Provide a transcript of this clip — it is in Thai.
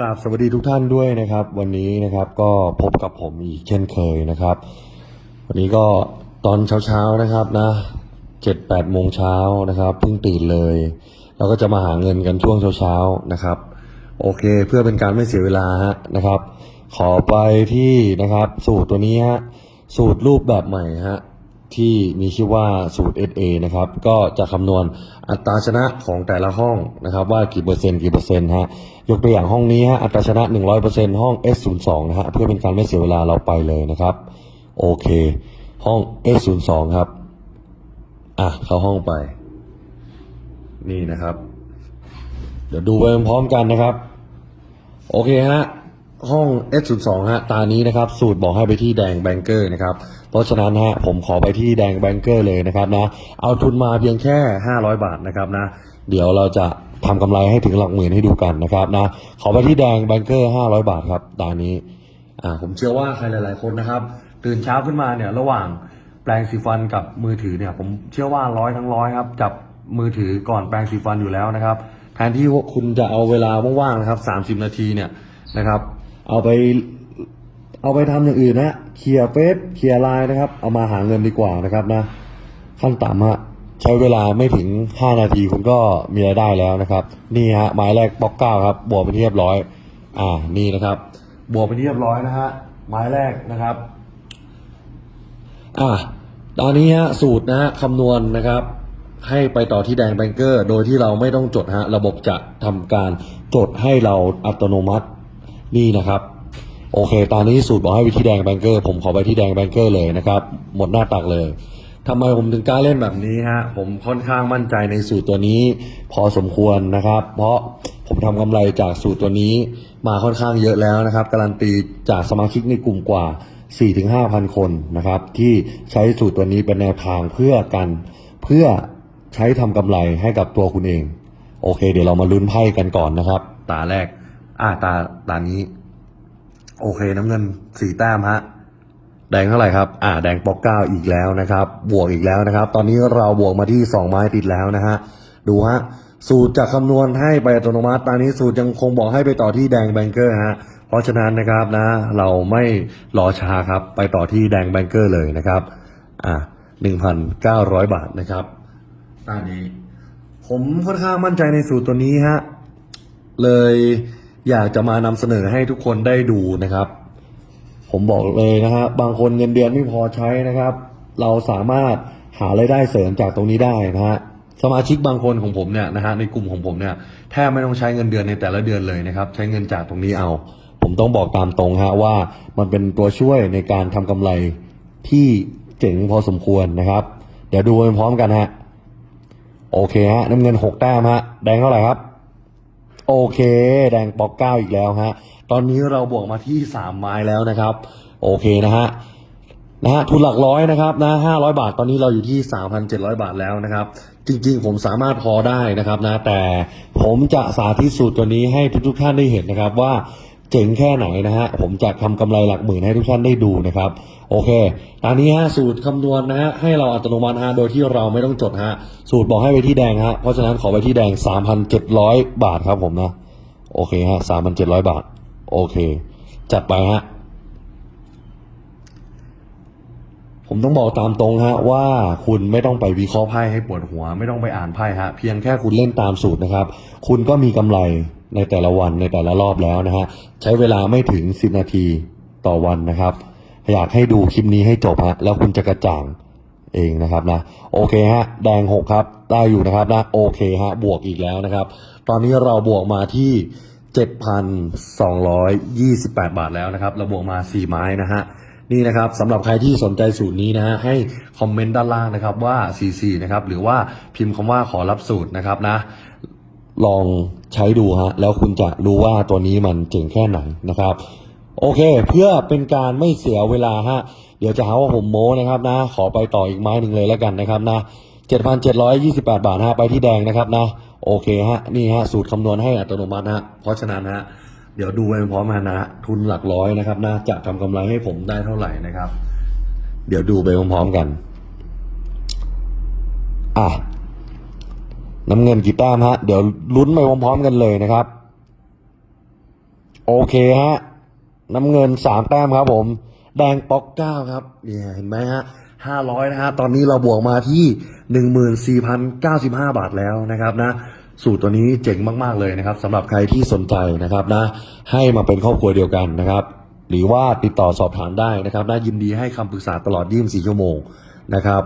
กราบสวัสดีทุกท่านด้วยนะครับ วันนี้นะครับก็พบกับผมอีกเช่นเคยนะครับ วันนี้ก็ตอนเช้าๆนะครับนะเจ็ดแปดโมงเช้านะครับเพิ่งตื่นเลยเราก็จะมาหาเงินกันช่วงเช้าๆนะครับ โอเคเพื่อเป็นการไม่เสียเวลาฮะนะครับ ขอไปที่นะครับ สูตรตัวนี้ฮะสูตรรูปแบบใหม่ฮะ ที่มีชื่อว่าสูตร SA นะครับ ก็จะคำนวณอัตราชนะของแต่ละห้องนะครับ ว่ากี่เปอร์เซ็นต์กี่เปอร์เซ็นต์ฮะยกตัวอย่างห้องนี้ฮะอัตราชนะ 100%ห้อง S02 นะฮะเพื่อเป็นการไม่เสียเวลาเราไปเลยนะครับ โอเค ห้อง S02 ครับ อะ เข้าห้องไป นี่นะครับ เดี๋ยวดูไปพร้อมกันนะครับ โอเคฮะ ห้อง S02 ฮะ ตานี้นะครับ สูตรบอกให้ไปที่แดงแบงเกอร์นะครับ เพราะฉะนั้นฮะ ผมขอไปที่แดงแบงเกอร์เลยนะครับนะ เอาทุนมาเพียงแค่ 500 บาทนะครับนะ เดี๋ยวเราจะทำกำไรให้ถึงหลักหมื่นให้ดูกันนะครับนะ ขอไปที่แดงแบงเกอร์ 500 บาทครับ ตานี้ อ่า ผมเชื่อว่าใครหลาย ๆ คนนะครับ ตื่นเช้าขึ้นมาเนี่ย ระหว่างแปรงสีฟันกับมือถือเนี่ย ผมเชื่อว่าร้อยทั้งร้อยครับ จับมือถือก่อนแปรงสีฟันอยู่แล้วนะครับ แทนที่คุณจะเอาเวลาว่างๆนะครับ 30 นาทีเนี่ยนะครับ เอาไปเอาไปทำอย่างอื่นนะเคลียร์เฟซเคลียร์ไลน์นะครับ เอามาหาเงินดีกว่านะครับนะ ขั้นต่ำฮะใช้เวลาไม่ถึง 5 นาทีคุณก็มีรายได้แล้วนะครับ นี่ฮะหมายแรกบล็อกเก้าครับ บวกไปเรียบร้อย อ่านี่นะครับ บวกไปเรียบร้อยนะฮะหมายแรกนะครับ อะตอนนี้ฮะสูตรนะฮะคำนวณนะครับ ให้ไปต่อที่แดงแบงเกอร์ โดยที่เราไม่ต้องจดฮะระบบจะทำการจดให้เราอัตโนมัติ นี่นะครับ โอเค ตอนนี้สูตรบอกให้ไปที่แดงแบงเกอร์ ผมขอไปที่แดงแบงเกอร์เลยนะครับ หมดหน้าตักเลยทำไมผมถึงกล้าเล่นแบบนี้ฮะ ผมค่อนข้างมั่นใจในสูตรตัวนี้ พอสมควรนะครับ เพราะผมทำกำไรจากสูตรตัวนี้ มาค่อนข้างเยอะแล้วนะครับ การันตีจากสมาชิกในกลุ่มกว่า 4-5,000 คนนะครับ ที่ใช้สูตรตัวนี้เป็นแนวทางเพื่อกัน เพื่อใช้ทำกำไรให้กับตัวคุณเอง โอเค เดี๋ยวเรามาลุ้นไพ่กันก่อนนะครับ ตาแรก อ่าตาตานี้ โอเคน้ำเงินสี่แต้มฮะแดงเท่าไหร่ครับ อ่า แดงปอกเก้าอีกแล้วนะครับ บวกอีกแล้วนะครับ ตอนนี้เราบวกมาที่สองไม้ติดแล้วนะฮะ ดูฮะ สูตรจะคำนวณให้ไปอัตโนมัติ ตอนนี้สูตรยังคงบอกให้ไปต่อที่แดงแบงเกอร์ฮะ เพราะฉะนั้นนะครับนะ เราไม่รอช้าครับ ไปต่อที่แดงแบงเกอร์เลยนะครับ อ่าหนึ่งพันเก้าร้อยบาทนะครับตอนนี้ ผมค่อนข้างมั่นใจในสูตรตัวนี้ฮะ เลย อยากจะมานำเสนอให้ทุกคนได้ดูนะครับ ผมบอกเลยนะฮะบางคนเงินเดือนไม่พอใช้นะครับ เราสามารถหารายได้เสริมจากตรงนี้ได้นะฮะสมาชิกบางคนของผมเนี่ยนะฮะในกลุ่มของผมเนี่ยแทบไม่ต้องใช้เงินเดือนในแต่ละเดือนเลยนะครับ ใช้เงินจากตรงนี้เอา ผมต้องบอกตามตรงฮะว่ามันเป็นตัวช่วยในการทำกำไรที่เจ๋งพอสมควรนะครับ เดี๋ยวดูไปพร้อมกันฮะโอเคฮะน้ำเงินหกแต้มฮะแดงเท่าไหร่ครับ โอเค แดงปอกเก้าอีกแล้วฮะ ตอนนี้เราบวกมาที่สามไม้แล้วนะครับ โอเคนะฮะนะฮะทุนหลักร้อยนะครับนะห้าร้อยบาทตอนนี้เราอยู่ที่สามพันเจ็ดร้อยบาทแล้วนะครับ จริงๆ ผมสามารถพอได้นะครับนะแต่ผมจะสาธิตสูตรตัวนี้ให้ทุกๆท่านได้เห็นนะครับว่า เจ๋งแค่ไหนนะฮะ ผมจะทำกำไรหลักหมื่นให้ทุกท่านได้ดูนะครับ โอเค ตอนนี้ฮะสูตรคำนวณนะฮะให้เราอัตโนมัติฮะโดยที่เราไม่ต้องจดฮะ สูตรบอกให้ไปที่แดงฮะ เพราะฉะนั้นขอไปที่แดงสามพันเจ็ดร้อยบาทครับผมนะ โอเคฮะสามพันเจ็ดร้อยบาท โอเค จัดไปฮะ ผมต้องบอกตามตรงฮะว่าคุณไม่ต้องไปวิเคราะห์ไพ่ให้ปวดหัว ไม่ต้องไปอ่านไพ่ฮะ เพียงแค่คุณเล่นตามสูตรนะครับ คุณก็มีกำไร ในแต่ละวันในแต่ละรอบแล้วนะฮะใช้เวลาไม่ถึง 10 นาทีต่อวันนะครับ อยากให้ดูคลิปนี้ให้จบฮะแล้วคุณจะกระจ่างเองนะครับนะโอเคฮะแดงหกครับ ได้อยู่นะครับนะโอเคฮะบวกอีกแล้วนะครับ ตอนนี้เราบวกมาที่ 7,228 บาทแล้วนะครับ เราบวกมา 4 ไม้นะฮะนี่นะครับสำหรับใครที่สนใจสูตรนี้นะฮะให้คอมเมนต์ด้านล่างนะครับว่า CC นะครับหรือว่าพิมพ์คำว่าขอรับสูตรนะครับนะลอง ใช้ดูฮะแล้วคุณจะรู้ว่าตัวนี้มันเจ๋งแค่ไหนนะครับ โอเค เพื่อเป็นการไม่เสียเวลาฮะเดี๋ยวจะหาว่าผมโม้นะครับนะ ขอไปต่ออีกไม้หนึ่งเลยแล้วกันนะครับนะ7,728 บาทฮะไปที่แดงนะครับนะ โอเคฮะนี่ฮะสูตรคำนวณให้อัตโนมัติฮะเพราะฉะนั้นฮะเดี๋ยวดูไปพร้อมกันนะฮะทุนหลักร้อยนะครับนะจะทำกำไรให้ผมได้เท่าไหร่นะครับ เดี๋ยวดูไปพร้อมๆกัน อะ น้ำเงินกี่แต้มฮะ เดี๋ยวลุ้นไปพร้อมๆกันเลยนะครับ โอเคฮะ น้ำเงินสามแต้มครับผม แดงป๊อกเก้าครับเนี่ยเห็นไหมฮะห้าร้อยนะฮะ ตอนนี้เราบวกมาที่หนึ่งหมื่นสี่พันเก้าสิบห้าบาทแล้วนะครับนะ สูตรตัวนี้เจ๋งมากๆเลยนะครับสำหรับใครที่สนใจนะครับนะ ให้มาเป็นครอบครัวเดียวกันนะครับ หรือว่าติดต่อสอบถามได้นะครับนะยินดีให้คำปรึกษาตลอด 24 ชั่วโมงนะครับ